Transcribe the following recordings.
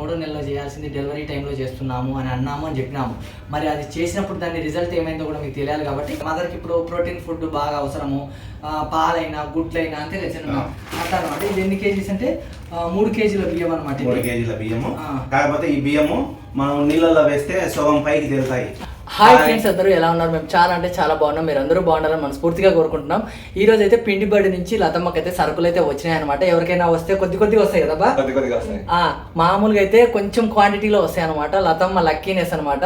మూడో నెలలో చేయాల్సింది డెలివరీ టైంలో చేస్తున్నాము అని అన్నాము అని చెప్పినాము. మరి అది చేసినప్పుడు దాని రిజల్ట్ ఏమైందో కూడా మీకు తెలియాలి కాబట్టి మదర్కి ఇప్పుడు ప్రోటీన్ ఫుడ్ బాగా అవసరము పాలైనా గుడ్లైనా అంతే చిన్న. అట్లా అనమాట ఇది ఎన్ని కేజీస్ అంటే మూడు కేజీల బియ్యం అనమాట మూడు కేజీల బియ్యము. కాకపోతే ఈ బియ్యము మనం నీళ్ళల్లో వేస్తే సగం పైకి తేలుతాయి. హాయ్ ఫ్రెండ్స్ అందరూ ఎలా ఉన్నారు? మేము చాలా అంటే చాలా బాగున్నాం. మీరు అందరూ బాగున్నారని మనస్ఫూర్తిగా కోరుకుంటున్నాం. ఈ రోజు అయితే పిండి బడి నుంచి లతమ్మకి అయితే సరుకులు అయితే వచ్చినాయి అనమాట ఎవరికైనా వస్తే కొద్ది కొద్దిగా వస్తాయి. కదా మామూలుగా అయితే కొంచెం క్వాంటిటీలో వస్తాయి అనమాట లతమ్మ లక్కీనెస్ అనమాట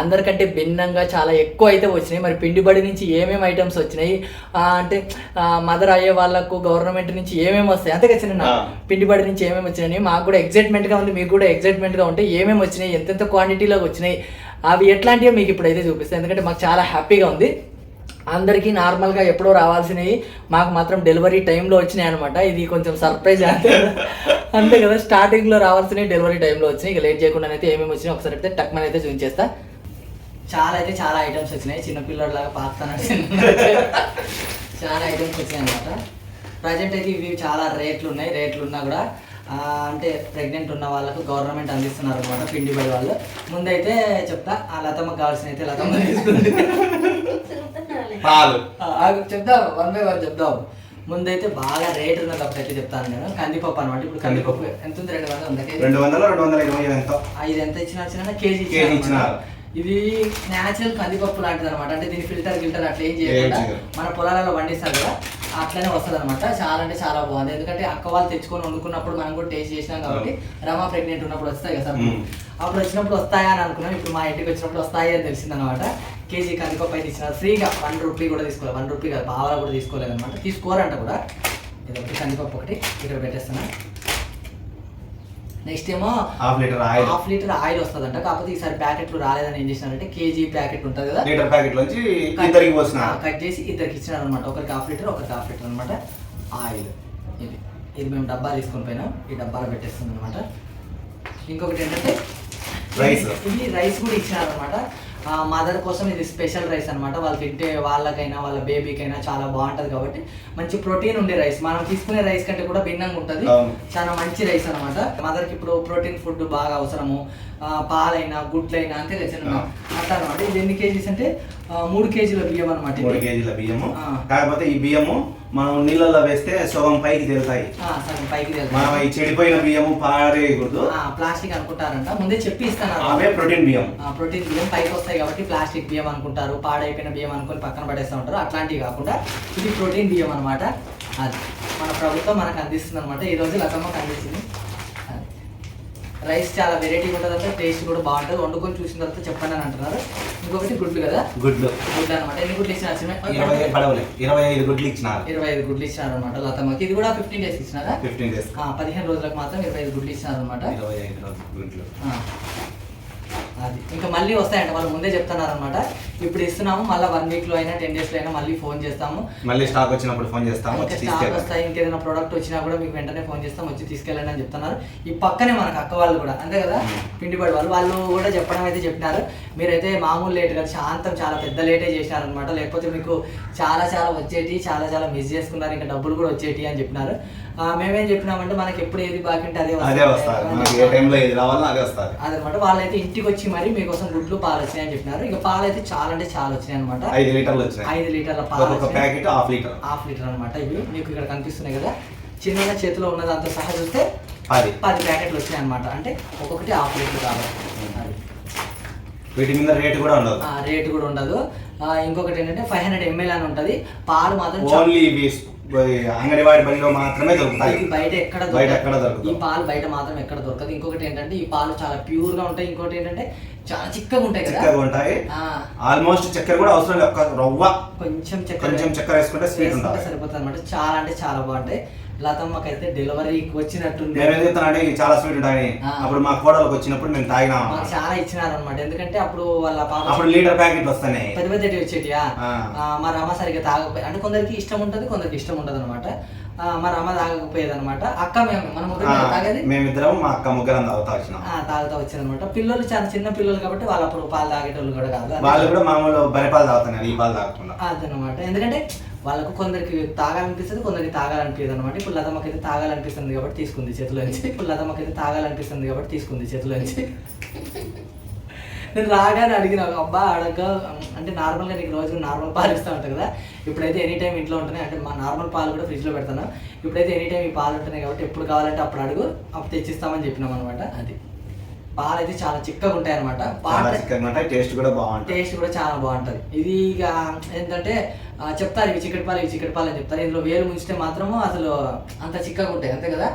అందరికంటే భిన్నంగా చాలా ఎక్కువ అయితే వచ్చినాయి. మరి పిండి బడి నుంచి ఏమేమి ఐటమ్స్ వచ్చినాయి? అంటే మదర్ అయ్యే వాళ్ళకు గవర్నమెంట్ నుంచి ఏమేమి వస్తాయి? అంతే కదా. పిండి బడి నుంచి ఏమేమి వచ్చినాయి? మాకు కూడా excitement గా ఉంది. మీకు కూడా excitement గా ఉంటే ఏమేమి వచ్చినాయి? ఎంతెంత క్వాంటిటీలో వచ్చినాయి? అవి ఎట్లాంటివి మీకు ఇప్పుడైతే చూపిస్తాయి ఎందుకంటే మాకు చాలా హ్యాపీగా ఉంది. అందరికీ నార్మల్గా ఎప్పుడో రావాల్సినవి మాకు మాత్రం డెలివరీ టైంలో వచ్చినాయి అనమాట ఇది కొంచెం సర్ప్రైజ్ అంతే అంతే కదా స్టార్టింగ్లో రావాల్సినవి డెలివరీ టైంలో వచ్చినాయి. ఇక లేట్ చేయకుండా అయితే ఏమేమి వచ్చినాయి ఒకసారి అయితే టక్మన్ అయితే చూపించేస్తా. చాలా అయితే చాలా ఐటమ్స్ వచ్చినాయి. చిన్నపిల్లలాగా పాకుతానంటే చాలా ఐటమ్స్ వచ్చినాయి అనమాట ప్రజెంట్ అయితే ఇవి చాలా రేట్లు ఉన్నాయి. రేట్లు ఉన్నా కూడా అంటే ప్రెగ్నెంట్ ఉన్న వాళ్ళకు గవర్నమెంట్ అందిస్తున్నారు అనమాట పిండి బడి వాళ్ళు. ముందైతే చెప్తా ఆ లతమ్మకి కావాల్సిన అయితే లతమ్మ తీసుకుంది చెప్దాం వన్ బై వన్ చెప్దాం. ముందైతే బాగా రేట్ ఉన్నది అయితే చెప్తాను నేను. కందిపప్పు అనమాట ఇప్పుడు కందిపప్పు. ఎంత ఉంది? రెండు వందలు ఉందా? రెండు వందలు రెండు వందల ఇరవై ఎంతో? ఐదు ఎంత ఇచ్చినా వచ్చినా కేజీ. అన్నమాట. ఇది న్యాచురల్ కందిపప్పు లాంటిది అనమాట అంటే దీని ఫిల్టర్ గిల్టర్ అట్లా ఏం చేయకుండా. మన పొలాలలో పండిస్తారు కదా. అట్లనే వస్తుంది అనమాట చాలా అంటే చాలా బాగుంది. ఎందుకంటే అక్క వాళ్ళు తెచ్చుకొని వండుకున్నప్పుడు మనం కూడా టేస్ట్ చేసినాం కాబట్టి రమా ప్రెగ్నెంట్ ఉన్నప్పుడు వస్తాయి కదా. అప్పుడు వచ్చినప్పుడు వస్తాయా అని అనుకున్నాం. ఇప్పుడు మా ఇంటికి వచ్చినప్పుడు వస్తాయి అని తెలిసిందనమాట కేజీ కందిపప్పు అయితే ఇచ్చినారు ఫ్రీగా వన్ రూపీ కూడా తీసుకోలేదు వన్ రూపీ కాదు బాగా కూడా తీసుకోలేదు అనమాట తీసుకోరంట కూడా. ఇది ఒకటి కందిపప్పు ఒకటి ఇక్కడ పెట్టేస్తాను నెక్స్ట్ ఏమో half litre oil. Half litre oil వస్తుందంట. కాకపోతే ఈసారి ప్యాకెట్లు రాలేదని ఏం చేసినారంటే కేజీ ప్యాకెట్ ఉంటుంది కదా. లీటర్ ప్యాకెట్ నుంచి ఇద్దరికి పోసిన. కట్ చేసి ఇద్దరికి ఇచ్చినారు అనమాట ఒకరికి హాఫ్ లీటర్ ఒకరికి హాఫ్ లీటర్ అనమాట ఆయిల్. ఇది. ఇది మేము డబ్బా తీసుకొని పోయినాం ఈ డబ్బాలో పెట్టేస్తుంది అనమాట ఇంకొకటి ఏంటంటే రైస్. ఇది రైస్ కూడా ఇచ్చినారు అనమాట మదర్ కోసం ఇది స్పెషల్ రైస్ అనమాట వాళ్ళు తింటే వాళ్ళకైనా వాళ్ళ బేబీకైనా చాలా బాగుంటది కాబట్టి మంచి ప్రోటీన్ ఉండే రైస్. మనం తీసుకునే రైస్ కంటే కూడా భిన్నంగా ఉంటుంది. చాలా మంచి రైస్ అనమాట మదర్కి ఇప్పుడు ప్రోటీన్ ఫుడ్ బాగా అవసరము. పాలైనా గుడ్లైనా అంతే ఆ. అట్లా అనమాట ఇది ఎన్ని కేజీస్ అంటే మూడు కేజీల బియ్యం అనమాట మూడు కేజీల బియ్యము. కాకపోతే ఈ బియ్యము మనం నీళ్ళల్లో వేస్తే సగం పైకి తేలుతాయి. సగం పైకి మనం ఈ చెడిపోయిన బియ్యము పారేయకూడదు ప్లాస్టిక్ అనుకుంటారంట. ముందే చెప్పి ఇస్తాను. అవే ప్రోటీన్ బియ్యం. ప్రోటీన్ బియ్యం పైకి వస్తాయి కాబట్టి ప్లాస్టిక్ బియ్యం అనుకుంటారు. పాడైపోయిన బియ్యం అనుకొని పక్కన పడేస్తూ ఉంటారు. అట్లాంటివి కాకుండా ఇది ప్రోటీన్ బియ్యం అనమాట అది మన ప్రభుత్వం మనకు అందిస్తుంది అనమాట ఈ రోజు లతమ్మకు అందించింది అది. రైస్ చాలా వెరైటీ ఉంటుంది అంటే టేస్ట్ కూడా బాగుంటుంది. వండుకొని చూసిన తర్వాత చెప్పండి అని అంటున్నారు. ఇంకొకటి గుడ్లు కదా? గుడ్లు గుడ్లు అనమాట ఎన్ని గుడ్లు ఇచ్చినారు ఇరవై పడవలే. ఇరవై ఐదు గుడ్లు ఇచ్చినారు. ఇరవై ఐదు గుడ్లు ఇచ్చినారు అనమాట లతమ్మకి. ఇది కూడా ఫిఫ్టీన్ డేస్ ఇచ్చినారా? ఫిఫ్టీన్ డేస్ ఆ, పదిహేను రోజులకు మాత్రం ఇరవై ఐదు గుడ్లు ఇచ్చినారు అనమాట ఇరవై ఐదు రోజులు గుడ్లు. అది. ఇంకా మళ్ళీ వస్తాయంట వాళ్ళు ముందే చెప్తున్నారు అనమాట ఇప్పుడు ఇస్తున్నాము మళ్ళీ వన్ వీక్లో అయినా టెన్ డేస్లో అయినా మళ్ళీ ఫోన్ చేస్తాము. మళ్ళీ స్టాక్ వచ్చినప్పుడు ఫోన్ చేస్తాము స్టాక్ వస్తాయి ఇంకేదైనా ప్రోడక్ట్ వచ్చినా కూడా మీకు వెంటనే ఫోన్ చేస్తాం వచ్చి తీసుకెళ్ళండి అని చెప్తున్నారు. ఈ పక్కనే మనకు అక్క వాళ్ళు కూడా అంతే కదా. పిండిపడి వాళ్ళు వాళ్ళు కూడా చెప్పడం అయితే చెప్పినారు. మీరైతే మామూలు లేట్ కాదు శాంతం చాలా పెద్ద లేటే చేసినారు అనమాట లేకపోతే మీకు చాలా చాలా వచ్చేటి చాలా చాలా మిస్ చేసుకున్నారు ఇంకా డబ్బులు కూడా వచ్చేటి అని చెప్పినారు. మేమేం చెప్పినామంటే మనకి ఎప్పుడు ఏది బాకీ ఉంటే అదే అదనమాట. వాళ్ళైతే ఇంటికి వచ్చి మరి మీకోసం గుడ్లు పాలు వచ్చినాయని చెప్పినారు. ఇక పాలు అయితే చాలా అంటే చాలా వచ్చినాయి అనమాట ఐదు లీటర్లు వచ్చినాయి. ఐదు లీటర్ల పాలు. Packet half litre. Half litre అనమాట ఇవి. మీకు ఇక్కడ కనిపిస్తున్నాయి కదా. చిన్నగా చేతిలో ఉన్న దాంతో సహా చూస్తే పది. పది ప్యాకెట్లు వచ్చినాయి అనమాట అంటే ఒక్కొక్కటి హాఫ్ లీటర్ కావాలి. వీటి మీద రేట్ కూడా ఉండదు. ఆ, రేటు కూడా ఉండదు. ఇంకొకటి ఏంటంటే ఫైవ్ హండ్రెడ్ ఎంఎల్ అని ఉంటుంది. పాలు మాత్రం ఓన్లీ అంగన్వాడి బడిలో మాత్రమే దొరుకుతాయి. బయట ఎక్కడ బయట. ఎక్కడ దొరకదు. ఈ పాలు బయట మాత్రం ఎక్కడ దొరకదు. ఇంకొకటి ఏంటంటే ఈ పాలు చాలా ప్యూర్గా ఉంటాయి. ఇంకొకటి ఏంటంటే చాలా చిక్కగా ఉంటాయి చిక్కగా ఉంటాయి. ఆల్మోస్ట్ చక్కెర కూడా అవసరం లేదు రవ్వ. కొంచెం చక్కెర కొంచెం చక్కెర వేసుకుంటే స్వీట్ ఉంటుంది. సరిపోతుంది అనమాట చాలా అంటే చాలా బాగుంటాయి. లతమ్మకి అయితే డెలివరీకి వచ్చినట్టుంది. మేము ఏం చెప్తానంటే చాలా స్వీట్ ఉంటాయి. ఆ. అప్పుడు మా కోడలకు వచ్చినప్పుడు మేము తాగినాం. చాలా ఇచ్చినారు అనమాట ఎందుకంటే అప్పుడు వాళ్ళ పాప అప్పుడు లీటర్ ప్యాకెట్లు వస్తున్నాయి. పెద్ద పెద్ద వచ్చేటియా. మా రమ సరిగ్గా తాగకపోయి అంటే కొందరికి ఇష్టం ఉంటుంది కొందరికి ఇష్టం ఉండదు అనమాట మా రమ తాగకపోయేది అనమాట అక్క మేము మన ముగ్గురు తాగేది? మేమిద్దరం మా అక్క ముగ్గురం తాగుతా వచ్చినాం ఆ, తాగుతా వచ్చేది అనమాట పిల్లలు చాలా చిన్న పిల్లలు కాబట్టి వాళ్ళు అప్పుడు పాలు తాగేటోళ్ళు కూడా కాదు. వాళ్ళు కూడా మామూలు బరి పాలు తాగుతున్నారు ఈ పాలు తాగకుండా. అదనమాట ఎందుకంటే వాళ్ళకు కొందరికి తాగాలనిపిస్తుంది కొందరికి తాగాలనిపించదు అనమాట ఇప్పుడు లతమ్మకి అయితే తాగాలనిపిస్తుంది కాబట్టి తీసుకుంది చేతిలో నుంచి ఇప్పుడు లతమ్మకి అయితే తాగాలనిపిస్తుంది కాబట్టి తీసుకుంది చేతిలో నుంచి నేను రాగానే అడిగిన అబ్బా అడగ అంటే నార్మల్గా నీకు రోజు నార్మల్ పాలు ఇస్తూ ఉంటాయి కదా. ఇప్పుడైతే ఎనీ టైం ఇంట్లో ఉంటున్నాయి అంటే మా నార్మల్ పాలు కూడా ఫ్రిడ్జ్లో పెడతాను. ఇప్పుడైతే ఎనీ టైం ఈ పాలు ఉంటున్నాయి కాబట్టి ఎప్పుడు కావాలంటే అప్పుడు అడుగు అప్పుడు తెచ్చిస్తామని చెప్పినాం అనమాట అది. పాలు అయితే చాలా చిక్కగా ఉంటాయి అనమాట చిక్కగా ఉంటాయి టేస్ట్ కూడా బాగుంటుంది టేస్ట్ కూడా చాలా బాగుంటుంది. ఇది ఇక ఏంటంటే చెప్తారు ఇవి చిక్కటి పాలు ఇవి చిక్కటి పాలు అని చెప్తారు. ఇందులో వేలు ముంచితే మాత్రము అసలు అంత చిక్కగా ఉంటాయి అంతే కదా?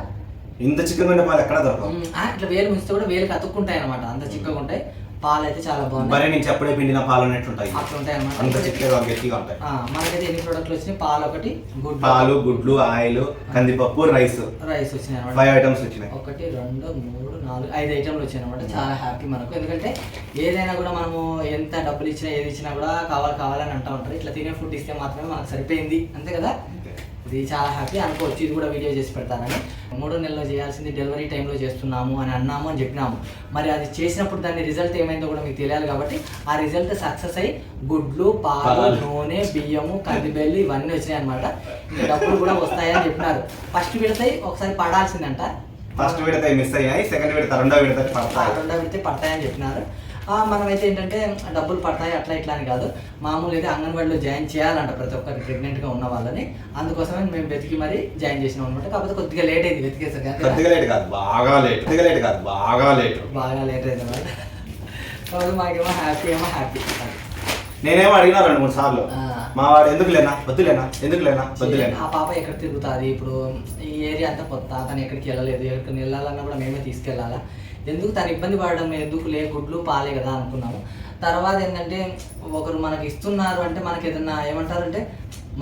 ఇంత చికెన్ ఉండే పాలు ఎక్కడ దొరకవు. ఆ, ఇట్లా వేలు ముంచితే కూడా వేలుకి అతుక్కుంటాయి అనమాట అంత చిక్కగా ఉంటాయి. పాలు అయితే చాలా బాగుంటాయి బరే నుంచి అప్పుడే పిండిన పాలు ఉన్నట్టుంటాయి అట్లా ఉంటాయి అంత అనమాట చిక్కగా గట్టిగా ఉంటాయి. మనకైతే ఎన్ని ప్రోడక్ట్లు వచ్చినాయి? పాలు ఒకటి గుడ్ పాలు గుడ్లు ఆయిల్ కందిపప్పు రైస్. రైస్ వచ్చినాయి అనమాట ఫైవ్ ఐటమ్స్ వచ్చినాయి. ఒకటి రెండు మూడు నాలుగు ఐదు ఐటమ్లు వచ్చాయి అనమాట చాలా హ్యాపీ మనకు. ఎందుకంటే ఏదైనా కూడా మనము ఎంత డబ్బులు ఇచ్చినా ఏది ఇచ్చినా కూడా కావాలి కావాలని అంటూ ఉంటారు. ఇట్లా తినే ఫుడ్ ఇస్తే మాత్రమే మనకు సరిపోయింది. అంతే కదా? ఇది చాలా హ్యాపీ అనుకోవచ్చు ఇది కూడా వీడియో చేసి పెడతానని. మూడో నెలలో చేయాల్సింది డెలివరీ టైంలో చేస్తున్నాము అని అన్నాము అని చెప్పినాము. మరి అది చేసినప్పుడు దాని రిజల్ట్ ఏమైందో కూడా మీకు తెలియాలి కాబట్టి ఆ రిజల్ట్ సక్సెస్ అయ్యి గుడ్లు పాలు. నూనె బియ్యము కందిబెల్లి ఇవన్నీ వచ్చినాయి అనమాట ఇంకా డబ్బులు కూడా వస్తాయని చెప్పినారు. ఫస్ట్ విడతాయి ఒకసారి పడాల్సిందంట. ఫస్ట్ విడత మిస్ అయ్యాయి. సెకండ్ విడత రెండో విడత ఆ, పడతాయి రెండో విడితే పడతాయని చెప్పినారు. మనమైతే ఏంటంటే డబ్బులు పడతాయి అట్లా ఇట్లా అని కాదు. మామూలు అయితే అంగన్వాడీలో జాయిన్ చేయాలంట ప్రతి ఒక్కరు ప్రెగ్నెంట్గా ఉన్న వాళ్ళని. అందుకోసమే మేము వెతికి మరి జాయిన్ చేసినాం అనమాట కాకపోతే కొద్దిగా లేట్ అయింది వెతికేసరికి కొద్దిగా లేట్ కాదు బాగా లేట్ కొద్దిగా లేట్ కాదు బాగా లేట్ బాగా లేట్ అయింది అనమాట కాబట్టి మాకేమో హ్యాపీ ఏమో హ్యాపీ నేనేమో అడిగినా రెండు మూడు సార్లు. మా వాడు ఎందుకు లేనా? వద్దులేనా ఎందుకు లేనా? వద్దులేనా ఆ పాప ఎక్కడ తిరుగుతుంది? ఇప్పుడు ఈ ఏరియా అంతా కొత్త తను ఎక్కడికి వెళ్ళలేదు. ఎక్కడికి వెళ్ళాలన్నా కూడా మేమే తీసుకెళ్ళాలా? ఎందుకు తను ఇబ్బంది పడడం ఎందుకు లే గుడ్లు పాలే కదా అనుకున్నాము. తర్వాత ఏంటంటే ఒకరు మనకి ఇస్తున్నారు అంటే మనకి ఏదన్నా ఏమంటారంటే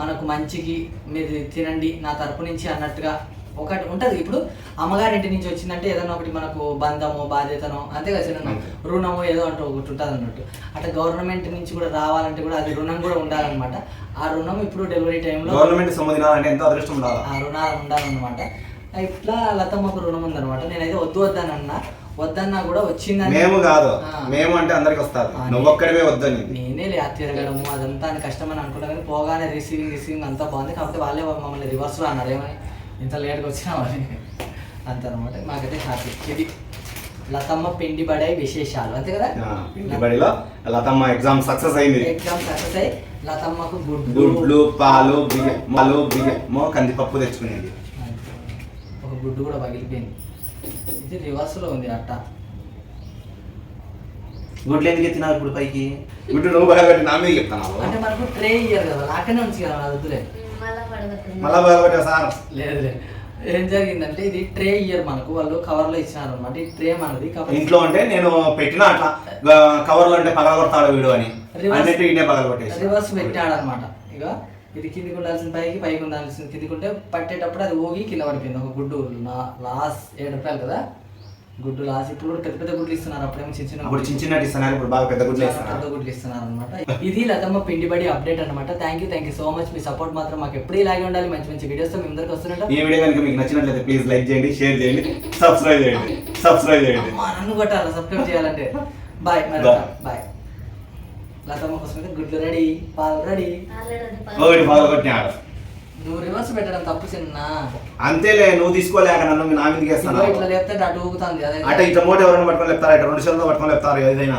మనకు మంచికి మీరు తినండి నా తరపు నుంచి అన్నట్టుగా ఒకటి ఉంటుంది. ఇప్పుడు అమ్మగారింటి నుంచి వచ్చిందంటే ఏదైనా ఒకటి మనకు బంధమో బాధ్యతనో అంతే కదా. రుణమో ఏదో అంటూ ఒకటి ఉంటుంది అన్నట్టు. అట్లా గవర్నమెంట్ నుంచి కూడా రావాలంటే కూడా అది రుణం కూడా ఉండాలన్నమాట. ఆ రుణం ఇప్పుడు డెలివరీ టైంలో గవర్నమెంట్ సొమ్ము తినాలంటే ఎంతో అదృష్టం ఉండాలి? ఆ రుణాలు ఉండాలన్నమాట. ఇట్లా లతమ్మకు రుణం ఉందన్నమాట. నేనైతే వద్దు వద్దని అన్నా. వద్దన్నా కూడా వచ్చిందని. మేము కాదు. మేము అంటే అందరికి వస్తారు ఆ, నువ్వు ఒక్కడివే వద్దని నేనే లే తిరగడము అదంతా అని కష్టమని అనుకున్నా కానీ పోగానే రిసీవింగ్ రిసీవింగ్ అంతా బాగుంది. కాకపోతే వాళ్ళే మమ్మల్ని రివర్స్లో అన్నారు. ఏమని? ఇంత లేట్గా వచ్చినామని అంత అనమాట మాకైతే హ్యాపీ. ఇది లతమ్మ పిండి పడే విశేషాలు. అంతే కదా? ఇంటి బడిలో లతమ్మ ఎగ్జామ్ సక్సెస్ అయింది. ఎగ్జామ్ సక్సెస్ అయ్యి లతమ్మకు గుడ్డు గుడ్లు పాలు బియ్యం పాలు బియ్యము కందిపప్పు తెచ్చుకునేది. ఒక గుడ్డు కూడా పగిలిపోయింది. ఇది రివర్స్లో ఉంది అట్ట. గుడ్లు ఎందుకు ఎత్తినావు ఇప్పుడు పైకి? గుడ్డు నువ్వు బయలుపెట్టి నా మీద చెప్తాను అంటే మనకు ట్రే ఇయ్యారు కదా నాకనే ఉంచి కదా అది వద్దులే. మళ్ళా బయలుపెట్టా సార్. లేదు లేదు. ఏం జరిగిందంటే ఇది ట్రే ఇయ్యర్ మనకు వాళ్ళు కవర్లో ఇచ్చినారు అనమాట ఈ ట్రే మనది కాబట్టి ఇంట్లో అంటే నేను పెట్టిన అట్లా కవర్లో అంటే పగలగొడతాడు వీడు అని. ఈయనే పగలగొట్టేసి రివర్స్ పెట్టాడు అనమాట ఇక ఇది కిందికి ఉండాల్సిన పైకి పైకి ఉండాల్సిన కిందికి ఉంటే పట్టేటప్పుడు అది ఊగి కింద పడిపోయింది. ఒక గుడ్డు లాస్ ఏడు రూపాయలు కదా? గుడ్డు లాస్. ఇప్పుడు కూడా పెద్ద పెద్ద గుడ్లు ఇస్తున్నారు. అప్పుడేమో చిన్న చిన్న అప్పుడు చిన్న ఇస్తున్నారు. ఇప్పుడు బాగా పెద్ద గుడ్లు ఇస్తున్నారు. పెద్ద గుడ్లు ఇస్తున్నారు అనమాట ఇది లతమ్మ పిండి బడి అప్డేట్ అనమాట thank you thank you so much me support మాత్రం మాకు ఎప్పుడు ఇలాగే ఉండాలి. మంచి మంచి వీడియోస్ మీ ముందరికి వస్తున్నట్టు. ఈ వీడియో కనుక మీకు నచ్చినట్లయితే ప్లీజ్ లైక్ చేయండి షేర్ చేయండి సబ్స్క్రైబ్ చేయండి సబ్స్క్రైబ్ చేయండి నన్ను కొట్టాలి? సబ్స్క్రైబ్ చేయాలంటే. బాయ్ మరి. బాయ్ లతమ్మ కోసం గుడ్లు రెడీ పాలు రెడీ. ఆల్రెడీ ఒకటి పగలగొట్టినాడు నువ్వు రివర్స్ పెట్టడం తప్పు చిన్న. అంతేలే నువ్వు తీసుకోలేక నన్ను నా మీదకి వేస్తాను ఇట్లా లేపితే అటు ఊగుతుంది అదే అట ఇట్లా మూట ఎవరైనా పట్టుకొని లేపుతారా? ఇట్లా రెండు చేతులతో పట్టుకొని లేపుతారు ఏదైనా.